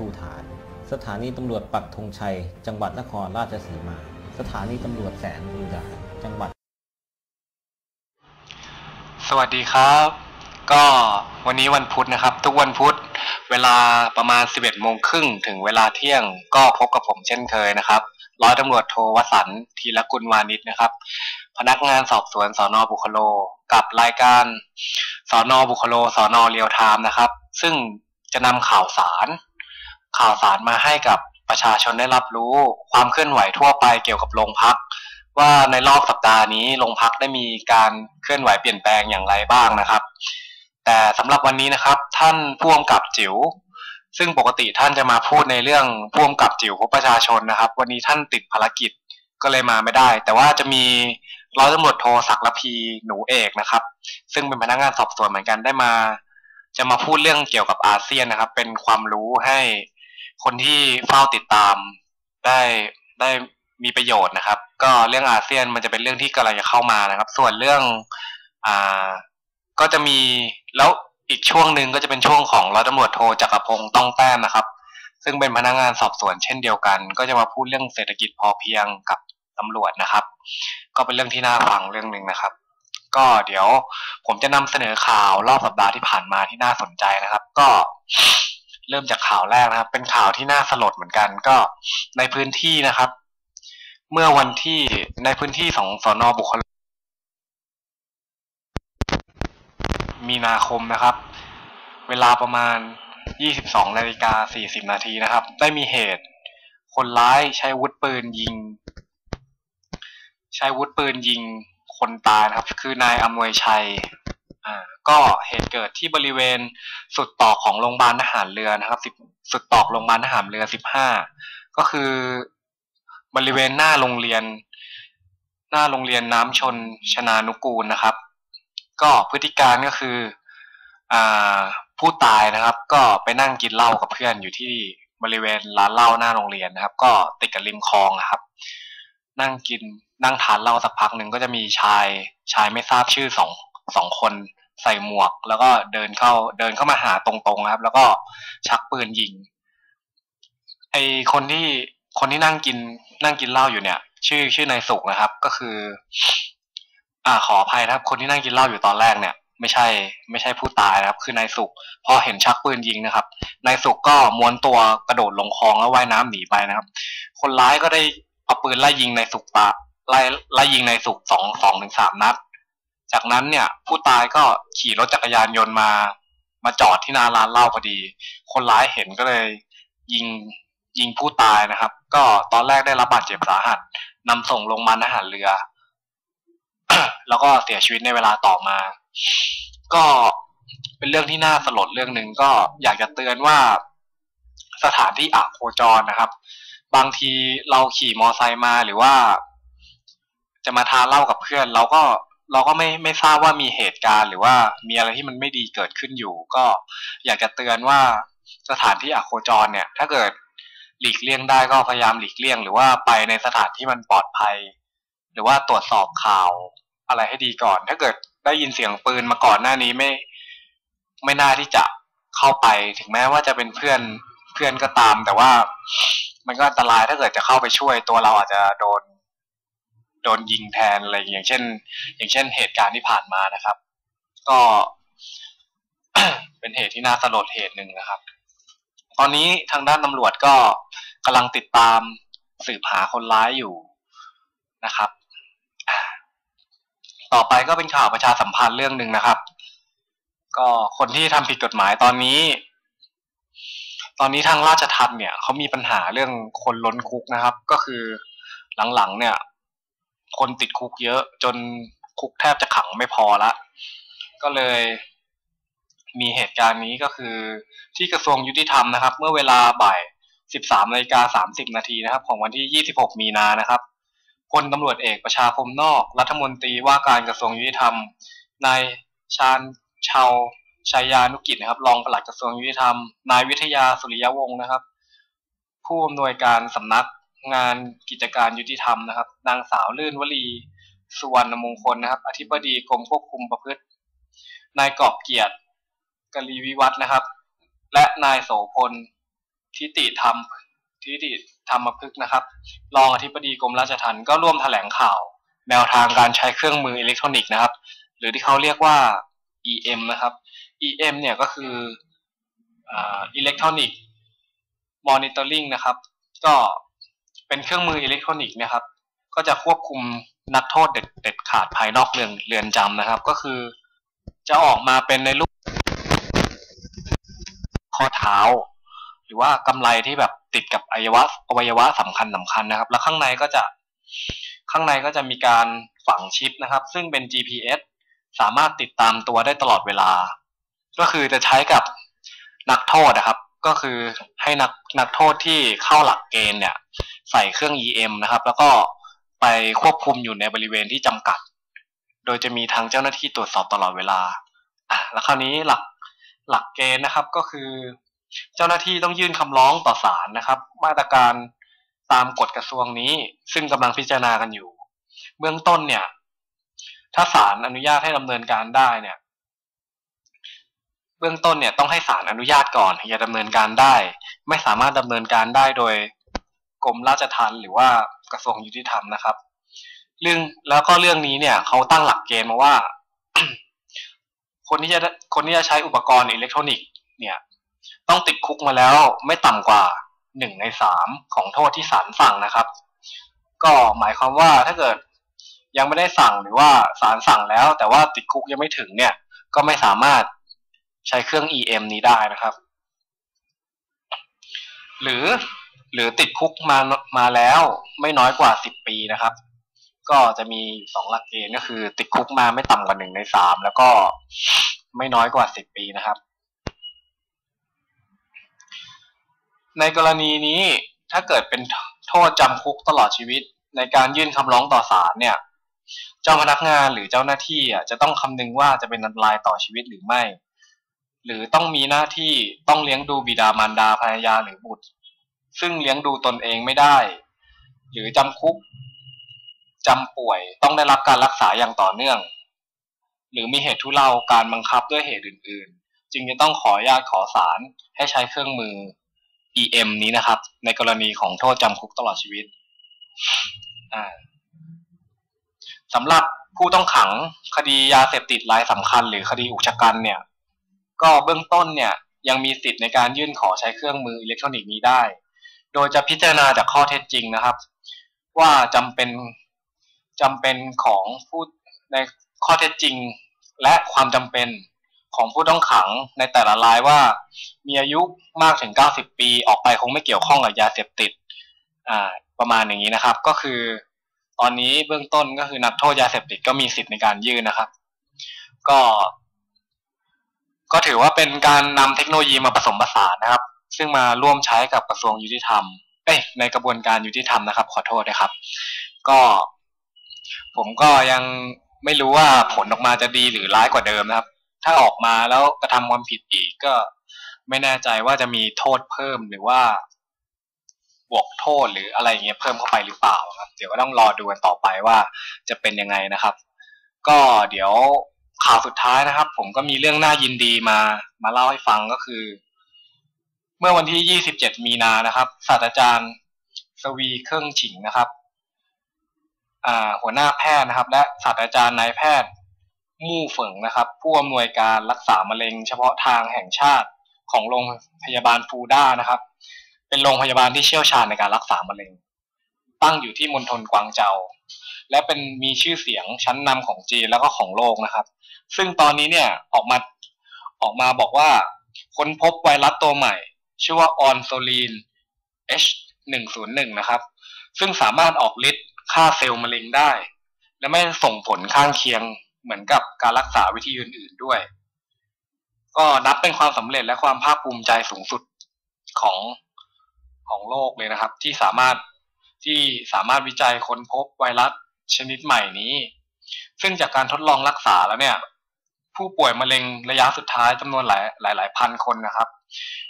ภูฐาน สถานีตำรวจปักธงชัย จังหวัดนครราชสีมา สถานีตำรวจแสนบุรีจังหวัด สวัสดีครับ ก็วันนี้วันพุธนะครับ ทุกวันพุธเวลาประมาณ 11โมงครึ่งถึงเวลาเที่ยง ก็พบกับผมเช่นเคยนะครับร้อยตำรวจโทวสันต์ธีรกุลวานิชนะครับ พนักงานสอบสวนสอนอบุคโล กับรายการสอนอบุคโลสอนอเรียวไทม์นะครับ ซึ่งจะนำข่าวสาร ข่าวสารมาให้กับประชาชนได้รับรู้ ความเคลื่อนไหวทั่วไปเกี่ยวกับโรงพัก ว่าในรอบสัปดาห์นี้โรงพักได้มีการเคลื่อนไหวเปลี่ยนแปลงอย่างไรบ้างนะครับ แต่สำหรับวันนี้นะครับ ท่านผู้กำกับจิ๋วซึ่งปกติท่านจะมาพูดในเรื่องผู้กำกับจิ๋วพบประชาชนนะครับ วันนี้ท่านติดภารกิจก็เลยมาไม่ได้ แต่ว่าจะมีร้อยตำรวจโทศักดิ์พีหนูเอกนะครับ ซึ่งเป็นพนักงานสอบสวนเหมือนกันได้มา จะมาพูดเรื่องเกี่ยวกับอาเซียนนะครับ เป็นความรู้ให้ คนที่เฝ้าติดตามได้ได้มีประโยชน์นะครับ ก็เรื่องอาเซียนมันจะเป็นเรื่องที่กำลังจะเข้ามานะครับ ส่วนเรื่องอ่าก็จะมีแล้วอีกช่วงหนึ่งก็จะเป็นช่วงของร้อยตำรวจโทจักรพงศ์ต้องแต้มนะครับ ซึ่งเป็นพนักงานสอบสวนเช่นเดียวกัน ก็จะมาพูดเรื่องเศรษฐกิจพอเพียงกับตำรวจนะครับ ก็เป็นเรื่องที่น่าฟังเรื่องหนึ่งนะครับ ก็เดี๋ยวผมจะนำเสนอข่าวรอบสัปดาห์ที่ผ่านมาที่น่าสนใจนะครับ ก็ เริ่มจากข่าวแรกนะครับ เป็นข่าวที่น่าสลดเหมือนกันก็ในพื้นที่นะครับ เมื่อวันที่ในพื้นที่ของสอนอบุคลมีนาคมนะครับ เวลาประมาณ 22นาฬิกา40นาทีนะครับ ได้มีเหตุ คนร้ายใช้วุธปืนยิง ใช้วุธปืนยิงคนตายนะครับ คือนายอำนวยชัย อ่า ก็เหตุเกิดที่บริเวณสุดตอกของโรงพยาบาลทหารเรือนะครับสิบสุดตอกโรงพยาบาลทหารเรือสิบห้าก็คือบริเวณหน้าโรงเรียน หน้าโรงเรียนน้ำชนชนานุกูลนะครับ ก็พฤติการก็คืออ่าผู้ตายนะครับ ก็ไปนั่งกินเหล้ากับเพื่อนอยู่ที่บริเวณร้านเหล้าหน้าโรงเรียนนะครับ ก็ติดกับริมคลองนะครับ นั่งกินนั่งทานเหล้าสักพักหนึ่งก็จะมีชายชายไม่ทราบชื่อสองสองคน ใส่หมวก แล้วก็เดินเข้าเดินเข้ามาหาตรงๆนะครับ แล้วก็ชักปืนยิง ไอคนที่คนที่นั่งกินนั่งกินเหล้าอยู่เนี่ย ชื่อชื่อนายสุกนะครับ ก็คือ อ่าขออภัยนะครับ คนที่นั่งกินเหล้าอยู่ตอนแรกเนี่ย ไม่ใช่ ไม่ใช่ผู้ตายนะครับ คือนายสุกพอเห็นชักปืนยิงนะครับนายสุกก็ม้วนตัวกระโดดลงคลองแล้วว่ายน้ำหนีไปนะครับ คนร้ายก็ได้เอาปืนไล่ยิงนายสุกตาไล่ไล่ยิงนายสุกสองสองถึงสามนัด จากนั้นเนี่ยผู้ตายก็ขี่รถจักรยานยนต์มา มาจอดที่หน้าร้านเหล้าพอดี คนร้ายเห็นก็เลย ยิงยิงผู้ตายนะครับ ก็ตอนแรกได้รับบาดเจ็บสาหัสนำส่งโรงพยาทหารเรือ แล้วก็เสียชีวิตในเวลาต่อมา ก็เป็นเรื่องที่น่าสลดเรื่องหนึ่งก็อยากจะเตือนว่าสถานที่อักโคจรนะครับ บางทีเราขี่มอไซค์มาหรือว่า จะมาทานเหล้ากับเพื่อน เราก็ เราก็ไม่ไม่ทราบว่ามีเหตุการณ์ หรือว่ามีอะไรที่มันไม่ดีเกิดขึ้นอยู่ ก็อยากจะเตือนว่าสถานที่อโคจรเนี่ย ถ้าเกิดหลีกเลี่ยงได้ก็พยายามหลีกเลี่ยง หรือว่าไปในสถานที่มันปลอดภัย หรือว่าตรวจสอบข่าวอะไรให้ดีก่อน ถ้าเกิดได้ยินเสียงปืนมาก่อนหน้านี้ไม่ ไม่น่าที่จะเข้าไป ถึงแม้ว่าจะเป็นเพื่อนเพื่อนก็ตาม แต่ว่ามันก็อันตรายถ้าเกิดจะเข้าไปช่วยตัวเราอาจจะโดน โดนยิงแทนอะไรอย่างเช่น อย่างเช่นเหตุการณ์ที่ผ่านมานะครับ ก็เป็นเหตุที่น่าสลดเหตุหนึ่งนะครับ ตอนนี้ทางด้านตำรวจก็กำลังติดตามสืบหาคนร้ายอยู่นะครับ ต่อไปก็เป็นข่าวประชาสัมพันธ์เรื่องหนึ่งนะครับ ก็คนที่ทำผิดกฎหมายตอนนี้ ตอนนี้ทางราชทัณฑ์เนี่ยเขามีปัญหาเรื่องคนล้นคุกนะครับ ก็คือหลังๆเนี่ย คนติดคุกเยอะ จนคุกแทบจะขังไม่พอละ ก็เลยมีเหตุการณ์นี้ก็คือ ที่กระทรวงยุติธรรมนะครับ เมื่อเวลาบ่าย 13นาฬิกา30 นาทีนะครับ ของวันที่ 26 มีนานะครับพลตำรวจเอกประชาคมนอก รัฐมนตรีว่าการกระทรวงยุติธรรมนายชาญชาวชัยยานุกิจนะครับ รองปลัดกระทรวงยุติธรรม นายวิทยาสุริยวงศ์นะครับ ผู้อำนวยการสำนัก งานกิจการยุติธรรมนะครับ นางสาวลื่นวลีสุวรรณมงคลนะครับ อธิบดีกรมควบคุมประพฤติ นายกอบเกียรติกลีวิวัฒนะครับ และนายโสพลทิติธรรมทิติธรรมพึกนะครับ รองอธิบดีกรมราชทัณฑ์ก็ร่วมแถลงข่าว แนวทางการใช้เครื่องมืออิเล็กทรอนิกส์นะครับ หรือที่เขาเรียกว่า EM นะครับ EM เนี่ยก็คืออิเล็กทรอนิกส์มอนิเตอร์ลิงนะครับ ก็ เป็นเครื่องมืออิเล็กทรอนิกส์นะครับ ก็จะควบคุมนักโทษเด็ดเด็ดขาดภายนอกเรือนเรือนจำนะครับ ก็คือจะออกมาเป็นในรูปข้อเท้า หรือว่ากำไลที่แบบติดกับอวัยวะอวัยวะสำคัญสำคัญนะครับ แล้วข้างในก็จะข้างในก็จะมีการฝังชิปนะครับ ซึ่งเป็น GPS สามารถติดตามตัวได้ตลอดเวลา ก็คือจะใช้กับนักโทษนะครับ ก็คือให้นักนักโทษที่เข้าหลักเกณฑ์เนี่ย ใส่เครื่อง EM นะครับ แล้วก็ไปควบคุมอยู่ในบริเวณที่จำกัด โดยจะมีทางเจ้าหน้าที่ตรวจสอบตลอดเวลาอะแล้วคราวนี้หลักหลักเกณฑ์นะครับก็คือ เจ้าหน้าที่ต้องยื่นคำร้องต่อศาลนะครับ มาตรการตามกฎกระทรวงนี้ ซึ่งกำลังพิจารณากันอยู่ เบื้องต้นเนี่ย ถ้าศาลอนุญาตให้ดำเนินการได้เนี่ย เบื้องต้นเนี่ยต้องให้ศาลอนุญาตก่อนถึงจะดำเนินการได้ ไม่สามารถดำเนินการได้โดย กรมราชทัณฑ์หรือว่ากระทรวงยุติธรรมนะครับ เรื่องแล้วก็เรื่องนี้เนี่ยเขาตั้งหลักเกณฑ์มาว่า คนที่จะคนที่จะใช้อุปกรณ์อิเล็กทรอนิกส์เนี่ย ต้องติดคุกมาแล้วไม่ต่ำกว่าหนึ่งในสามของโทษที่ศาลสั่งนะครับ ก็หมายความว่าถ้าเกิดยังไม่ได้สั่งหรือว่าศาลสั่งแล้ว แต่ว่าติดคุกยังไม่ถึงเนี่ย ก็ไม่สามารถใช้เครื่อง EM นี้ได้นะครับ หรือ หรือติดคุกมามาแล้วไม่น้อยกว่าสิบปีนะครับ ก็จะมีสองหลักเกณฑ์ก็คือ ติดคุกมาไม่ต่ำกว่าหนึ่งในสามแล้วก็ไม่น้อยกว่าสิบปีนะครับ ในกรณีนี้ถ้าเกิดเป็นโทษจำคุกตลอดชีวิต ในการยื่นคำร้องต่อศาลเนี่ย เจ้าพนักงานหรือเจ้าหน้าที่จะต้องคำนึงว่าจะเป็นอันตรายต่อชีวิตหรือไม่ หรือต้องมีหน้าที่ต้องเลี้ยงดูบิดามารดาภรรยาหรือบุตร ซึ่งเลี้ยงดูตนเองไม่ได้ หรือจำคุกจำป่วยต้องได้รับการรักษาอย่างต่อเนื่อง หรือมีเหตุทุเลาการบังคับด้วยเหตุอื่น ๆ จึงจะต้องขอญาตขอศาลให้ใช้เครื่องมือ EM นี้นะครับ ในกรณีของโทษจำคุกตลอดชีวิตสำหรับผู้ต้องขังคดียาเสพติดรายสำคัญ หรือคดีอุกชะกันเนี่ย ก็เบื้องต้นเนี่ยยังมีสิทธิ์ในการยื่นขอใช้เครื่องมืออิเล็กทรอนิกส์นี้ได้ โดยจะพิจารณาจากข้อเท็จจริงนะครับ ว่าจำเป็นจำเป็นของผู้ในข้อเท็จจริง และความจำเป็นของผู้ต้องขังในแต่ละรายว่า มีอายุมากถึง 90 ปีออกไปคงไม่เกี่ยวข้องกับยาเสพติดอ่าประมาณอย่างนี้นะครับ ก็คือ ตอนนี้เบื้องต้นก็คือนักโทษยาเสพติดก็มีสิทธิ์ในการยื่นนะครับ ก็ ก็ถือว่าเป็นการนำเทคโนโลยีมาผสมผสานนะครับ ซึ่งมาร่วมใช้กับกระทรวงยุติธรรม เอ้ยในกระบวนการยุติธรรมนะครับ ขอโทษนะครับ ก็ ผมก็ยังไม่รู้ว่าผลออกมาจะดีหรือร้ายกว่าเดิมนะครับ ถ้าออกมาแล้วกระทำความผิดอีกก็ไม่แน่ใจว่าจะมีโทษเพิ่มหรือว่าบวกโทษหรืออะไรเงี้ยเพิ่มเข้าไปหรือเปล่าครับ เดี๋ยวก็ต้องรอดูกันต่อไปว่าจะเป็นยังไงนะครับ ก็เดี๋ยวข่าวสุดท้ายนะครับ ผมก็มีเรื่องน่ายินดีมา มาเล่าให้ฟังก็คือ เมื่อวันที่ 27 มีนานะครับศาสตราจารย์สวีเครื่องฉิงนะครับหัวหน้าแพทย์นะครับ และศาสตราจารย์นายแพทย์มู่เฝิงนะครับ ผู้อำนวยการรักษามะเร็ง เฉพาะทางแห่งชาติของโรงพยาบาลฟูด้านะครับ เป็นโรงพยาบาลที่เชี่ยวชาญในการรักษามะเร็ง ตั้งอยู่ที่มณฑลกวางเจา และเป็นมีชื่อเสียงชั้นนำของจีนแล้วก็ของโลกนะครับ ซึ่งตอนนี้เนี่ยออกมาออกมาบอกว่าค้นพบไวรัสตัวใหม่ ชื่อว่าออนโซลีน H101 นะครับ ซึ่งสามารถออกฤทธิ์ฆ่าเซลล์มะเร็งได้ และไม่ส่งผลข้างเคียงเหมือนกับการรักษาวิธีอื่น ๆด้วย ก็นับเป็นความสำเร็จและความภาคภูมิใจสูงสุดของของโลกเลยนะครับ ที่สามารถที่สามารถวิจัยค้นพบไวรัสชนิดใหม่นี้ ซึ่งจากการทดลองรักษาแล้วเนี่ย ผู้ป่วยมะเร็งระยะสุดท้ายจำนวนหลายหลายหลายพันคนนะครับ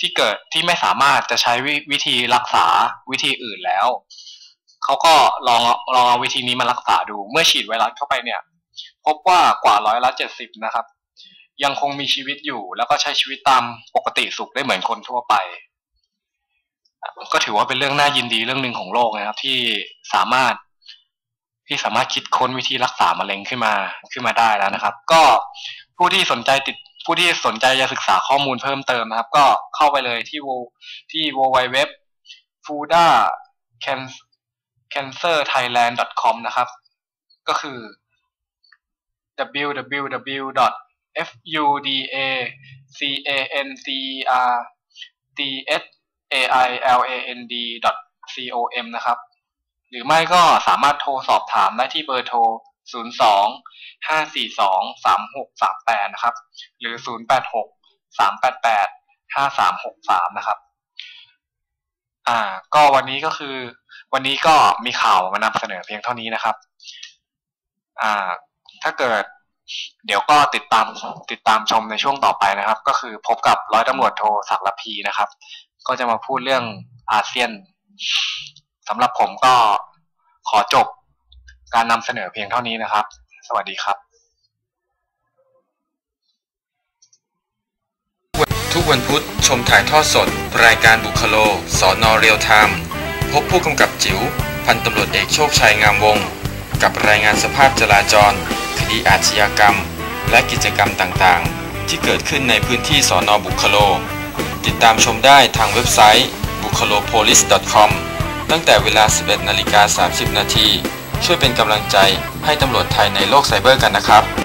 ที่เกิดที่ไม่สามารถจะใช้วิธีรักษาวิธีอื่นแล้วเขาก็ลองลองเอาวิธีนี้มารักษาดู เมื่อฉีดไวรัสเข้าไปเนี่ย พบว่ากว่าร้อยละเจ็ดสิบนะครับ ยังคงมีชีวิตอยู่ แล้วก็ใช้ชีวิตตามปกติสุขได้เหมือนคนทั่วไป ก็ถือว่าเป็นเรื่องน่ายินดีเรื่องหนึ่งของโลกนะครับ ที่สามารถที่สามารถคิดค้นวิธีรักษามะเร็งขึ้นมาขึ้นมาได้แล้วนะครับ ก็ ผู้ที่สนใจติดผู้ที่สนใจจะศึกษาข้อมูลเพิ่มเติมนะครับ ก็เข้าไปเลยที่วที่ www fuda cancerthailand.com นะครับ ก็คือ www.fudacancerthailand.com นะครับ หรือไม่ก็สามารถโทรสอบถามได้ที่เบอร์โทร 02 542 3638นะครับ หรือ086 388 5363นะครับ อ่า ก็วันนี้ก็คือ วันนี้ก็มีข่าวมานำเสนอเพียงเท่านี้นะครับ อ่า ถ้าเกิดเดี๋ยวก็ติดตามติดตามชมในช่วงต่อไปนะครับ ก็คือพบกับร้อยตำรวจโทศักดิ์ละพีนะครับ ก็จะมาพูดเรื่องอาเซียนสำหรับผมก็ขอจบ การนำเสนอเพียงเท่านี้นะครับ สวัสดีครับ ทุกวันพุธชมถ่ายทอดสด รายการบุคโล สอนอเรียลไทม์พบผู้กำกับจิ๋วพันตำรวจเอกโชคชัยงามวงศ์กับรายงานสภาพจราจร คดีอาชญากรรม และกิจกรรมต่างๆ ที่เกิดขึ้นในพื้นที่สอนอบุคโล ติดตามชมได้ทางเว็บไซต์ bukholopolice.com ตั้งแต่เวลา 11นาฬิกา30นาที ช่วยเป็นกำลังใจให้ตำรวจไทยในโลกไซเบอร์กันนะครับ